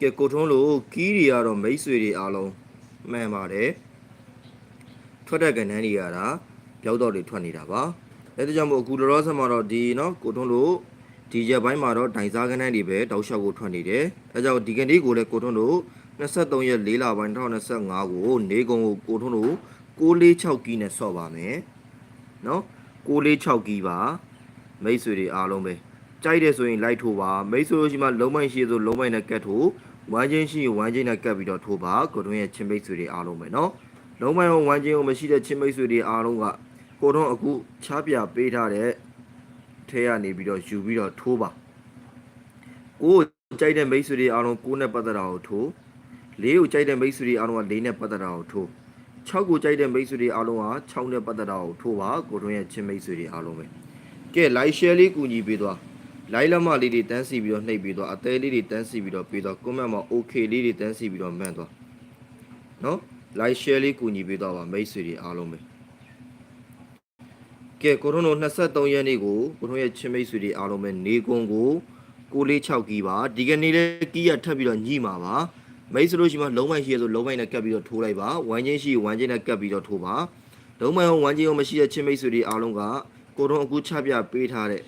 ကဲကိုထွန်းလို့ကီးတွေကတော့မိတ်ဆွေတွေအားလုံးမှန်ပါတယ်ထွက်တဲ့ကန်တန်းတွေရတာပြောက်တော့တွေထွက်နေတာပါအဲဒါကြောင့်မို့အခုလောလောဆယ်မှာတော့ဒီနော်ကိုထွန်းလို့ဒီရက်ပိုင်းမှာတော့ဒိုင်စားကန်တန်းတွေပဲတောက်လျှောက်ကိုထွက်နေတယ်အဲကြောင့်ဒီကနေ့ကိုလည်းကိုထွန်းလို့23ရက်4လပိုင်း2025ကိုနေကုံကိုကိုထွန်းလို့646ကီးနဲ့ဆော့ပါမယ်နော်646ကီးပါမိတ်ဆွေတွေအားလုံးပဲ ကြိုက်တယ်ဆိုရင်လိုက်ထိုးပါမိတ်ဆိုလို့ရှိမှလုံးမိုင်ရှိဆိုလုံးမိုင်နဲ့ကတ်ထိုးဝမ်းချင်းရှိရင်ဝမ်းချင်းနဲ့ကတ်ပြီးတော့ထိုးပါကိုတွင်းရဲ့ချင်းမိတ်ဆွေတွေအားလုံးပဲနော်လုံးမိုင်ဟောဝမ်းချင်းဟောမရှိတဲ့ချင်းမိတ်ဆွေတွေအားလုံးကကိုတွင်းအခုချားပြပေးထားတဲ့ထဲကနေပြီးတော့ယူပြီးတော့ထိုးပါကိုကြိုက်တဲ့မိတ်ဆွေတွေအားလုံးကိုနဲ့ပတ်သက်တာကိုထိုးလေးကိုကြိုက်တဲ့မိတ်ဆွေတွေအားလုံးကလေးနဲ့ပတ်သက်တာကိုထိုး6ကိုကြိုက်တဲ့မိတ်ဆွေတွေအားလုံးက6နဲ့ပတ်သက်တာကိုထိုးပါကိုတွင်းရဲ့ချင်းမိတ်ဆွေတွေအားလုံးပဲကဲ like share လေးကူညီပေးသွား လိုက်လက်မလေးတွေတန်းစီပြီးတော့နှိပ်ပြီးတော့အသေးလေးတွေတန်းစီပြီးတော့ပြီးတော့ comment မှာ okay လေးတွေတန်းစီပြီးတော့မှန်သွားနော် like share လေးကူညီပေးတော့ပါမိတ်ဆွေတွေအားလုံးပဲကဲကိုထုံးတို့23ရက်နေ့ကိုကိုထုံးရဲ့ချင်းမိတ်ဆွေတွေအားလုံးပဲနေကွန်ကို646ကီးပါဒီကနေ့လည်းကီးရထပ်ပြီးတော့ညှိမှာပါမိတ်ဆွေတို့ရှိမှလုံးမိုင်းရှိရဆိုလုံးမိုင်းနဲ့ကပ်ပြီးတော့ထိုးလိုက်ပါဝမ်းချင်းရှိဝမ်းချင်းနဲ့ကပ်ပြီးတော့ထိုးပါလုံးမိုင်းရောဝမ်းချင်းရောမရှိတဲ့ချင်းမိတ်ဆွေတွေအားလုံးကကိုထုံးအခုချပြပေးထားတဲ့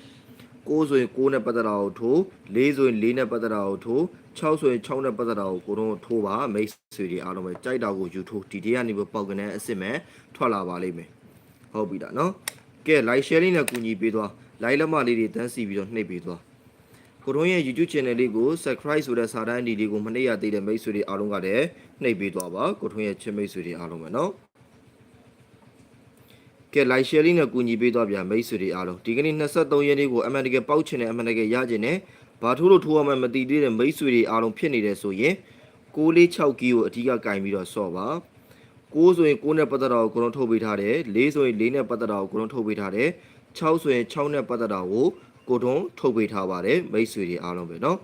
6ဆိုရင်6နဲ့ပတ်သက်တာကိုထိုး4ဆိုရင်4နဲ့ပတ်သက်တာကိုထိုး6ဆိုရင်6နဲ့ပတ်သက်တာကိုကိုတော့ထိုးပါမိတ်ဆွေတွေအားလုံးပဲကြိုက်တာကိုယူထိုးဒီတေးကနေပေါက်ကနေအစ်စ်မဲ့ထွက်လာပါလိမ့်မယ်ဟုတ်ပြီလားနော်ကဲ like share လေးနဲ့ကူညီပေးသွား like လက်မလေးတွေတန်းစီပြီးတော့နှိပ်ပေးသွားကိုတော့ရဲ့ YouTube channel လေးကို subscribe ဆိုတဲ့စာတန်းအဒီလေးကိုမနှိပ်ရသေးတဲ့မိတ်ဆွေတွေအားလုံးကလည်းနှိပ်ပေးသွားပါကိုထွန်းရဲ့ချစ်မိတ်ဆွေတွေအားလုံးပဲနော် ကဲ like share လေးနဲ့ကူညီပေးသွားဗျာမိတ်ဆွေတွေအားလုံးဒီကနေ့23ရက်နေ့ကိုအမှန်တကယ်ပေါက်ချင်တယ်အမှန်တကယ်ရချင်တယ်ဘာထိုးလို့ထိုးရမှန်းမသိသေးတဲ့မိတ်ဆွေတွေအားလုံးဖြစ်နေတယ်ဆိုရင်646ကီကိုအဓိကကင်ပြီးတော့ဆော့ပါ6ဆိုရင်6နဲ့ပတ်သက်တာကိုကိုလုံးထုတ်ပေးထားတယ်4ဆိုရင်4နဲ့ပတ်သက်တာကိုကိုလုံးထုတ်ပေးထားတယ်6ဆိုရင်6နဲ့ပတ်သက်တာကိုကိုတွန်းထုတ်ပေးထားပါတယ်မိတ်ဆွေတွေအားလုံးပဲเนาะ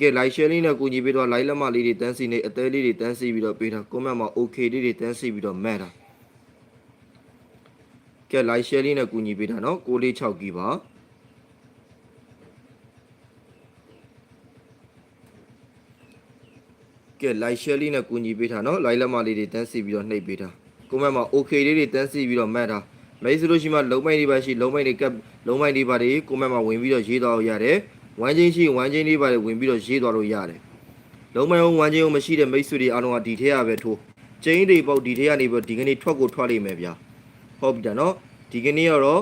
ကဲ like share လေးနဲ့ကူညီပေးတော့ like လက်မလေးတွေတန်းစီနေအသေးလေးတွေတန်းစီပြီးတော့ပေးထား comment မှာ okay လေးတွေတန်းစီပြီးတော့မှတ်တာ ကဲ like share လေးနဲ့ကူညီပေးတာနော်646ကြီးပါကဲ like share လေးနဲ့ကူညီပေးတာနော် like လက်မလေးတွေတန်းစီပြီးတော့နှိပ်ပေးတာ comment မှာ okay လေးတွေတန်းစီပြီးတော့မှတ်တာမဲဆိုလို့ရှိမှလုံးမိုက်တွေပါရှိလုံးမိုက်တွေကပ်လုံးမိုက်တွေပါတွေ comment မှာဝင်ပြီးတော့ရေးသွားလို့ရတယ်ဝမ်းချင်းရှိဝမ်းချင်းလေးပါတွေဝင်ပြီးတော့ရေးသွားလို့ရတယ်လုံးမိုက်အောင်ဝမ်းချင်းအောင်မရှိတဲ့မိတ်ဆွေတွေအားလုံးကဒီထဲရပဲထိုးကျင်းတွေပေါ့ဒီထဲကနေပြီးတော့ဒီကနေ့ထွက်ကိုထွက်လိမ့်မယ်ဗျာ ဟုတ်ပြီဒါနော်ဒီကနေ့ကတော့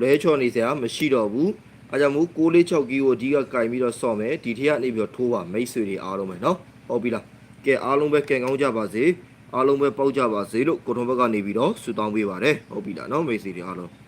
လွဲချော်နေစရာမရှိတော့ဘူးအဲကြောင့်မို့646ကီကိုအဓိကကင်ပြီးတော့ဆော့မယ်ဒီထက်ကနေပြီးတော့ထိုးပါမိတ်ဆွေတွေအားလုံးပဲနော်ဟုတ်ပြီလားကဲအားလုံးပဲကံကောင်းကြပါစေအားလုံးပဲပေါက်ကြပါစေလို့ကိုထုံးဘက်ကနေပြီးတော့ဆုတောင်းပေးပါတယ်ဟုတ်ပြီလားနော်မိတ်ဆွေတွေအားလုံး